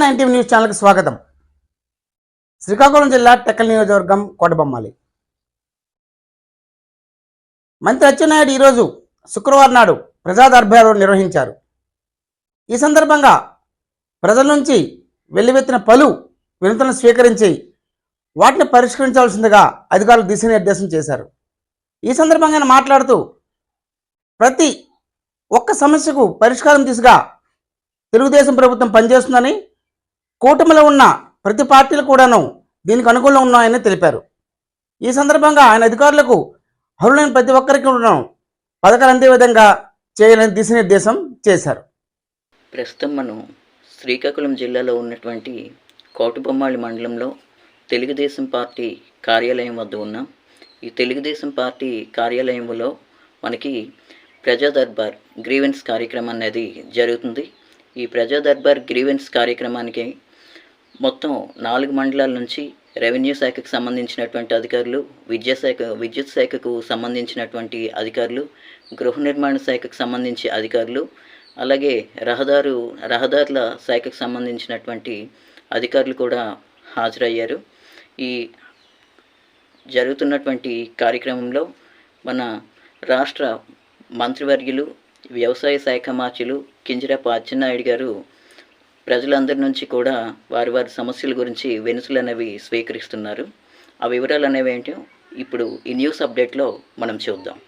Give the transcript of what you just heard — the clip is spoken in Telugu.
నైన్టీ న్యూస్ ఛానల్కి స్వాగతం. శ్రీకాకుళం జిల్లా టెక్కల్ నియోజకవర్గం కోటబొమ్మాలి. మంత్రి అచ్చెన్నాయుడు ఈరోజు శుక్రవారం నాడు ప్రజాదర్భారు నిర్వహించారు. ఈ సందర్భంగా ప్రజల నుంచి వెల్లువెత్తిన పలు వినతులను స్వీకరించి వాటిని పరిష్కరించాల్సిందిగా అధికారులు దిశానిర్దేశం చేశారు. ఈ సందర్భంగా ఆయన మాట్లాడుతూ ప్రతి ఒక్క సమస్యకు పరిష్కారం దిశగా తెలుగుదేశం ప్రభుత్వం పనిచేస్తుందని కూటమిలో ఉన్న ప్రతి పార్టీలు కూడాను దీనికి అనుకూలంగా ఉన్నాయని తెలిపారు. ఈ సందర్భంగా ఆయన అధికారులకు అర్హులైన ప్రతి ఒక్కరికి కూడాను పథకాలు అందే విధంగా చేయాలని దిశానిర్దేశం చేశారు. ప్రస్తుతం మనం శ్రీకాకుళం జిల్లాలో ఉన్నటువంటి కోటబొమ్మాళి మండలంలో తెలుగుదేశం పార్టీ కార్యాలయం వద్ద ఉన్నాం ఈ తెలుగుదేశం పార్టీ కార్యాలయంలో మనకి ప్రజా దర్బార్ గ్రీవెన్స్ కార్యక్రమం అనేది జరుగుతుంది. ఈ ప్రజా దర్బార్ గ్రీవెన్స్ కార్యక్రమానికి మొత్తం నాలుగు మండలాల నుంచి రెవెన్యూ శాఖకు సంబంధించినటువంటి అధికారులు విద్యాశాఖ విద్యుత్ శాఖకు సంబంధించినటువంటి అధికారులు గృహ నిర్మాణ శాఖకు సంబంధించి అధికారులు అలాగే రహదారు రహదారుల శాఖకు సంబంధించినటువంటి అధికారులు కూడా హాజరయ్యారు. ఈ జరుగుతున్నటువంటి కార్యక్రమంలో మన రాష్ట్ర మంత్రివర్యులు వ్యవసాయ శాఖ మార్చులు కింజరాపు అచ్చెన్నాయుడు గారు ప్రజలందరి నుంచి కూడా వారి వారి సమస్యల గురించి వెనుసులు అనేవి స్వీకరిస్తున్నారు. ఆ వివరాలు అనేవి ఏంటో ఇప్పుడు ఈ న్యూస్ అప్డేట్లో మనం చూద్దాం.